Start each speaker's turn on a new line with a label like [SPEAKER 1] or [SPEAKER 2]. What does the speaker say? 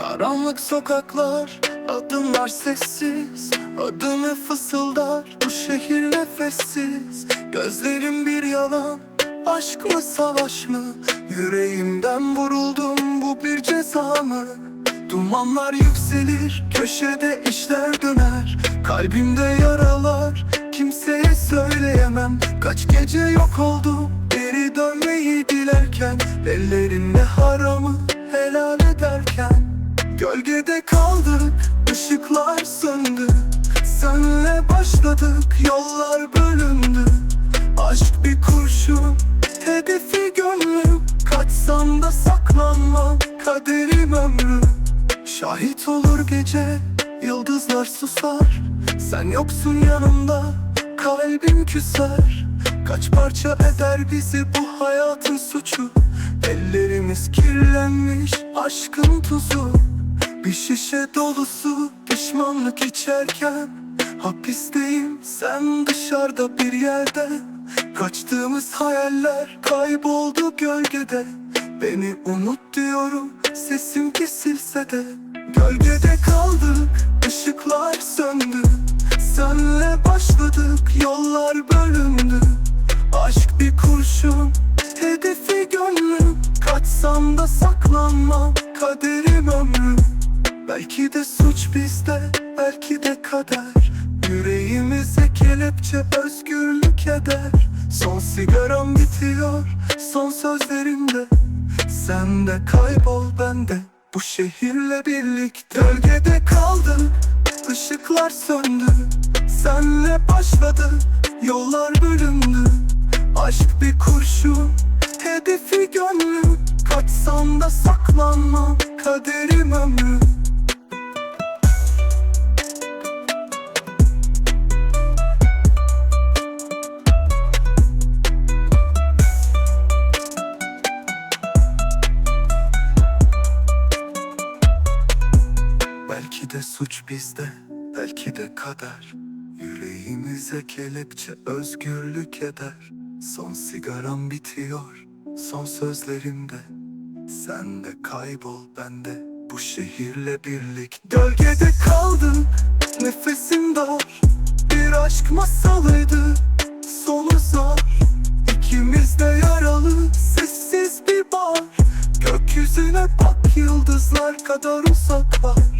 [SPEAKER 1] Karanlık sokaklar Adımlar sessiz Adını fısıldar Bu şehir nefessiz. Gözlerim bir yalan Aşk mı savaş mı? Yüreğimden vuruldum Bu bir ceza mı? Dumanlar yükselir Köşede işler döner. Kalbimde yaralar Kimseye söyleyemem. Kaç gece yok oldum Geri dönmeyi dilerken. Ellerimle haramı helal ederken Gölgede kaldık, ışıklar söndü. Senle başladık, yollar bölündü. Aşk bir kurşun, hedefi gönlüm Kaçsam da saklanmam, kaderim ömrüm Şahit olur gece, yıldızlar susar. Sen yoksun yanımda, kalbim küser. Kaç parça eder bizi bu hayatın suçu? Ellerimiz kirlenmiş aşkın tuzu Bir şişe dolusu pişmanlık içerken Hapisteyim. Sen dışarıda bir yerde. Kaçtığımız hayaller kayboldu gölgede. Beni unut diyorum sesim kesilse de. Gölgede kaldık ışıklar söndü. Senle başladık yollar bölündü. Aşk bir kurşun Hedefi gönlüm. Kaçsam da saklanmam Kaderim ömrüm Belki de suç bizde Belki de kader. Yüreğimize kelepçe özgürlük eder. Son sigaram bitiyor Son sözlerimde. Sen de kaybol ben de Bu şehirle birlikte. Gölgede kaldım Işıklar söndü. Senle başladı Yollar bölündü. Aşk bir kurşun Hedefi gönlüm Kaçsam da saklanmam Kaderim ömrüm Belki de suç bizde, belki de kader. Yüreğimize kelepçe özgürlük eder. Son sigaram bitiyor, son sözlerimde. Sen de kaybol ben de bu şehirle birlik. Gölgede kaldım, nefesim dar. Bir aşk masalıydı, sonu zor. İkimiz de yaralı, sessiz bir bar. Gökyüzüne bak, yıldızlar kadar uzak var